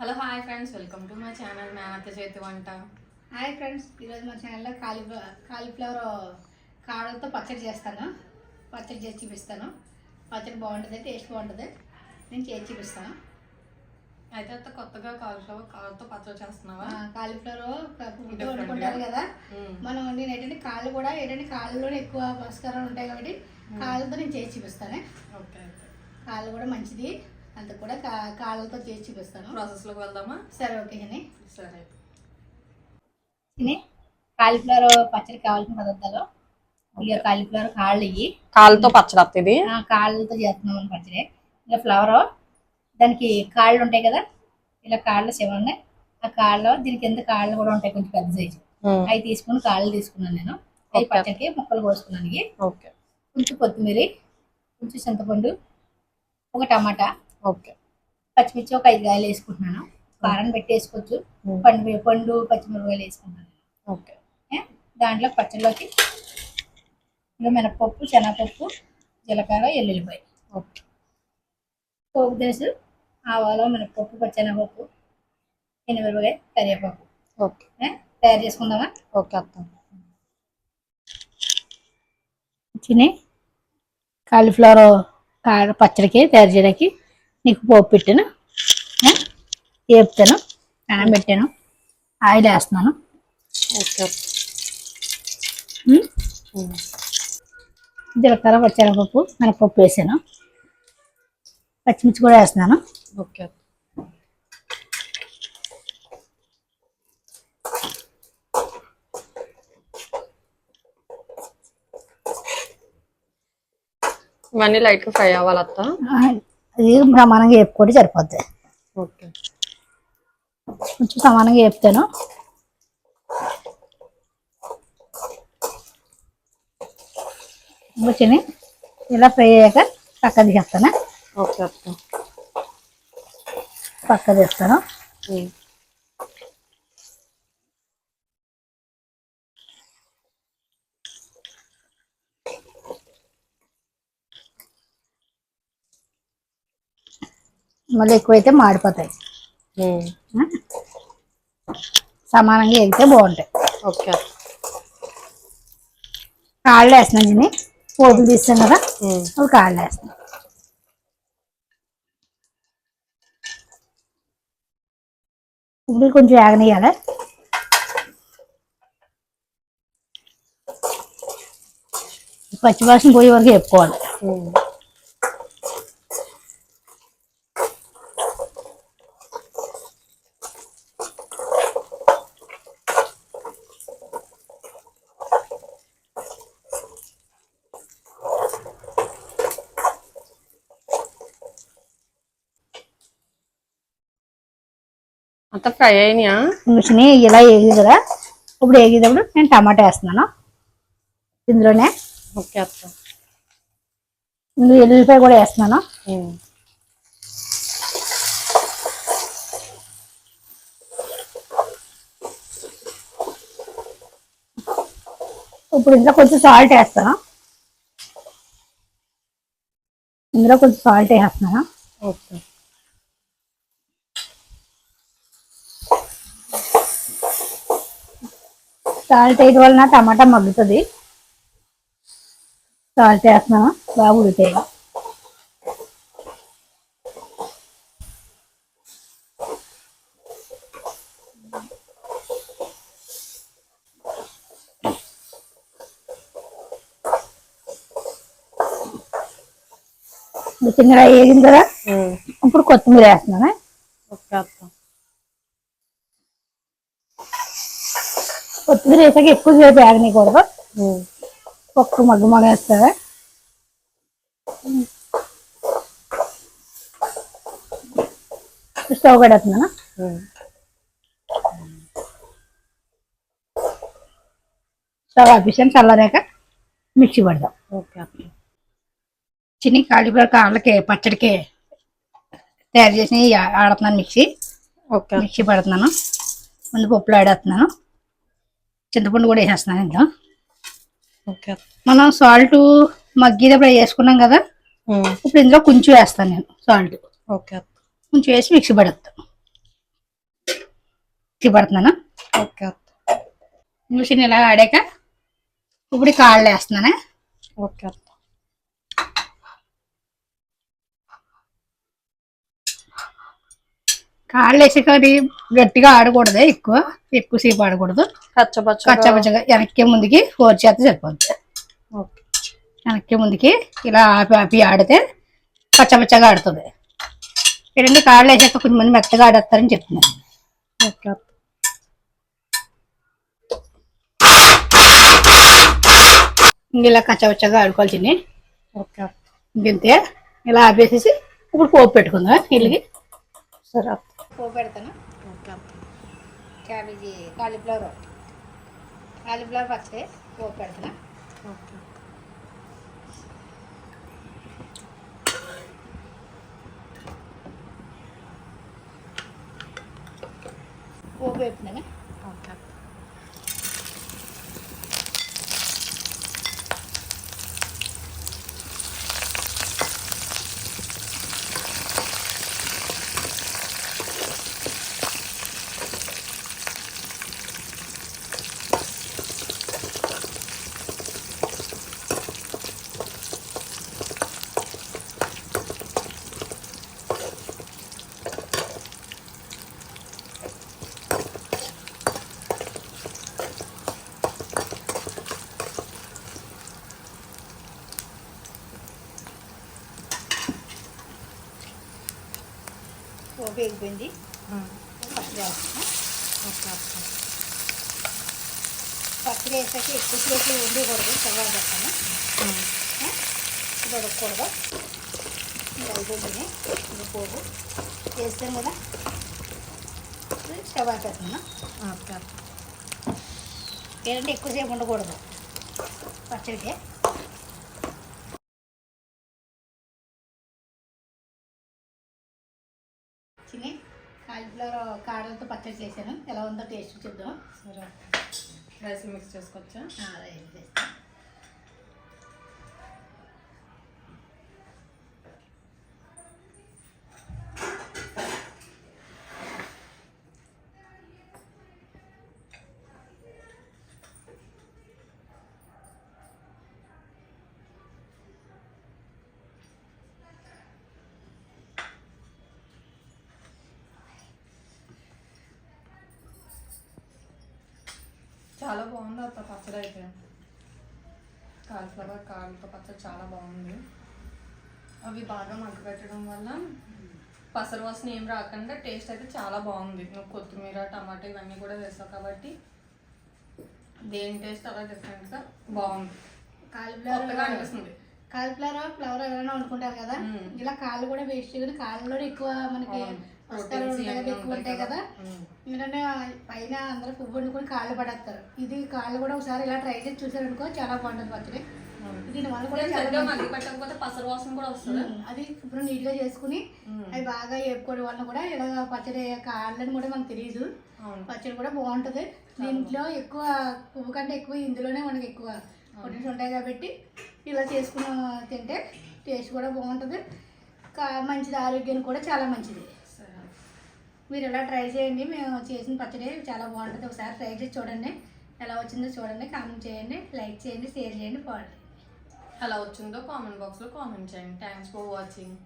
Hello hi friends. Welcome to my channel మేనత్త చేతి వంట. Hi friends. ఈరోజు మా ఛానల్లో కాలీఫ్లవర్ కాలీఫ్లవర్ కాడలతో పచ్చడి చేస్తాను. పచ్చడి చేసి చూపిస్తాను. పచ్చడి బాగుంటుంది టేస్ట్ బాగుంటుంది. నేను చేసి చూపిస్తాను. అయితే అత్త కొత్తగా కాలీఫ్లవర్ కాళ్ళతో పచ్చడి చేస్తున్నావా? కాలీఫ్లవర్ వండుకుంటారు? కదా. మ్మ్. మనం వండిన ఏంటంటే కాళ్ళు కూడా ఏంటంటే కాళ్ళలోనే ఎక్కువ పస్కారాలు ఉంటాయి కాబట్టి కాళ్ళతో నేను చేసి చూపిస్తాను. ఓకే కాళ్ళు కూడా మంచిది. అంత కూడా కా కాళ్ళతో చేసి చూపిస్తాను. ప్రాసెస్లోకి వెళ్దామా? సరే ఓకే అని సరే. తిని కాలీఫ్లవర్ పచ్చడి కావాల్సిన పదార్థాలు. ఇక కాలీఫ్లవర్ కాళ్ళు ఇవి కాళ్ళతో పచ్చడి ఆ, కాళ్ళతో చేస్తున్నాం పచ్చడి. ఇలా ఫ్లవర్ దానికి కాళ్ళు ఉంటాయి కదా? ఇలా కాళ్ళు సేవ ఉన్నాయి. ఆ కాళ్ళు దీనికి ఎంత కాళ్ళు కూడా ఉంటాయి కొంచెం పెద్ద సైజు. అవి తీసుకుని కాళ్ళు తీసుకున్నాను నేను. అవి. పచ్చడికి ముక్కలు కోసుకున్నాను కొంచెం కొత్తిమీర కొంచెం చింతపండు ఒక టమాటా ఓకే. పచ్చిమిర్చి ఒక ఐదు కాయలు వేసుకుంటున్నాను. కారం పెట్టి వేసుకోవచ్చు. పండు పండు పచ్చిమిరపకాయలు వేసుకుంటాను ఓకే? దాంట్లో పచ్చడిలోకి ఇంకా మినపప్పు శనగపప్పు జీలకర్ర ఎల్లుల్లిపాయ. ఓకే. పోపు దినుసు ఆవాలు మినపప్పు పచ్చెనగపప్పు ఎనిమిరపకాయ కరివేపాకు. ఓకే? తయారు చేసుకుందామా? ఓకే అత్త. చిని కాలీఫ్లవర్ కార పచ్చడికి తయారు చేయడానికి నీకు పోపు పెట్టాను? వేపుతాను అన్నం పెట్టాను. ఆయిల్ వేస్తున్నాను. జీలకర్ర పచ్చెనగపప్పు మినపప్పు వేసాను. పచ్చిమిర్చి కూడా వేస్తున్నాను. ఓకే. ఇవన్నీ లైట్గా ఫ్రై అవ్వాలి అత్త అది సమానంగా వేపుకుంటే సరిపోద్ది. ఓకే. కొంచెం సమానంగా వేపుతాను కూర్చొని ఇలా ఫ్రై అయ్యాక పక్క తీసేస్తాను. ఓకే పక్క తీస్తాను. మళ్ళీ ఎక్కువైతే మాడిపోతాయి? సమానంగా ఎగితే బాగుంటాయి. ఓకే. కాళ్ళు వేస్తున్నాను దీన్ని పోపులు తీస్తాం కదా? అవి కాళ్ళు వేస్తున్నాను ఇప్పుడు కొంచెం ఆగనియాలి పచ్చివాసన పోయే వరకు చెప్పుకోవాలి అంత ఫ్రై అయినాయా? మిషన్ ఇలా వేగి కదా ఇప్పుడు వేగేటప్పుడు నేను టమాటా వేస్తున్నాను. ఇందులోనే ఓకే అత్త. ఇందులో ఎల్లుల్లిపాయ కూడా వేస్తున్నాను. ఇప్పుడు ఇందులో కొంచెం సాల్ట్ వేస్తాను ఇందులో కొంచెం సాల్ట్ వేస్తున్నాను. ఓకే. సాల్ట్ వేయడం వలన టమాటా మగ్గుతుంది. సాల్ట్ వేస్తున్నాను బాగా ఉడితాయి. చిన్నగా వేగింది కదా? ఇప్పుడు కొత్తిమీర వేస్తున్నాను ఓకే అత్త కొత్తిమీర వేసాక ఎక్కువ సేపు వేగనీయకూడదు. ఒక్క మగ్గు మగ వేస్తుంది స్టవ్ కడుతున్నాను స్టవ్ ఆపేసాను చల్లరాక మిక్సీ పడదాం. చిన్ని కాలీఫ్లవర్ కాళ్ళకి పచ్చడికి తయారు చేసి ఆడుతున్నాను మిక్సీ ఓకే మిక్సీ పడుతున్నాను. ముందు పప్పులు ఆడేస్తున్నాను. చింతపండు కూడా వేసేస్తున్నాను ఓకే. మనం సాల్ట్ మగ్గేటప్పుడు వేసుకున్నాం కదా ఇప్పుడు ఇందులో కొంచెం వేస్తాను నేను సాల్ట్. ఓకే. కొంచెం వేసి మిక్సీ పడేస్తాను మిక్సీ పడుతున్నాను ఓకే. మిషన్ ఇలా ఆడాక ఇప్పుడు కాళ్ళు వేస్తున్నాను. ఓకే. కాళ్ళు వేసాక అది గట్టిగా ఆడకూడదు ఎక్కువ ఎక్కువసేపు ఆడకూడదు. కచ్చపచ్చ కచ్చపచ్చగా వెనక్కి ముందుకి ఫోర్ చేత సరిపోద్ది. వెనక్కి ముందుకి ఇలా ఆపి ఆపి ఆడితే పచ్చపచ్చగా ఆడుతుంది. ఏంటంటే కాళ్ళు వేసాక కొంచెం మంది మెత్తగా ఆడేస్తారని చెప్తున్నాను ఇలా కచ్చపచ్చగా ఆడుకోవాల్సింది. ఇంకంతే ఇలా ఆపేసేసి ఇప్పుడు పోపు పెట్టుకుందాం. ఇల్లుకి సరే అత్త పోపు పెడతాను ఓకే అత్త క్యాబేజీ కాలీఫ్లవర్ కాలీఫ్లవర్ పచ్చడి పోపు పెడతాను ఓకే పోపు వేపుతున్నాను వేగిపోయింది. పచ్చడి వేస్తాను. ఓకే పచ్చడి వేసాక ఎక్కువసేపు ఉండకూడదు చల్లగా పెడతాను ఇది అయిపోయింది ఇది పోపు వేస్తాం కదా. ఓకే అత్త ఏంటంటే ఎక్కువసేపు ఉండకూడదు. పచ్చడికి. పచ్చడి చేశాను. ఎలా ఉందో టేస్ట్ చూద్దాం. రైస్ మిక్స్ చేసుకోవచ్చా? రైస్ చేస్తాను చాలా బాగుంది అత్త పచ్చడి అయితే. కాలిఫ్లవర్ కాళ్ళతో పచ్చడి చాలా బాగుంది. అవి బాగా మగ్గపెట్టడం వల్ల పసరు వాసన ఏం రాకుండా టేస్ట్ అయితే చాలా బాగుంది. నువ్వు కొత్తిమీర టమాటా ఇవన్నీ కూడా వేసావు కాబట్టి దేని టేస్ట్ అలా డిఫరెంట్గా బాగుంది. కాలీఫ్లవర్ అనిపిస్తుంది. కాలీఫ్లవర్ ఫ్లవర్ ఎవరైనా వండుకుంటారు కదా. ఇలా కాళ్ళు కూడా వేస్ట్ కాళ్ళలో ఎక్కువ మనకి ఉంటాయి ఎక్కువ ఉంటాయి కదా. ఎందుకంటే పైన అందరూ పువ్వు వండుకొని కాళ్ళు పడేస్తారు. ఇది కాళ్ళు కూడా ఒకసారి ఇలా ట్రై చేసి చూసారనుకో చాలా బాగుంటుంది పచ్చడి. దీని వల్ల కూడా చాలా పెట్టకపోతే పసరు వాసన కూడా వస్తుంది? అది ఇప్పుడు నీట్గా చేసుకుని. అవి బాగా వేపుకోవడం వల్ల కూడా ఇలా పచ్చడి కాళ్ళని కూడా మనకు తెలియదు పచ్చడి కూడా బాగుంటుంది. దీంట్లో ఎక్కువ పువ్వు కంటే ఎక్కువ ఇందులోనే మనకి ఎక్కువ ప్రోటీన్స్ ఉంటాయి కాబట్టి ఇలా చేసుకుని తింటే టేస్ట్ కూడా బాగుంటుంది. కా మంచిది ఆరోగ్యానికి కూడా చాలా మంచిది. మీరు ఇలా ట్రై చేయండి. మేము చేసిన పచ్చడి చాలా బాగుంటుంది. ఒకసారి ట్రై చేసి చూడండి. ఎలా వచ్చిందో చూడండి. కామెంట్ చేయండి. లైక్ చేయండి. షేర్ చేయండి. ఫాలో ఎలా వచ్చిందో కామెంట్ బాక్స్లో కామెంట్ చేయండి. Thanks for watching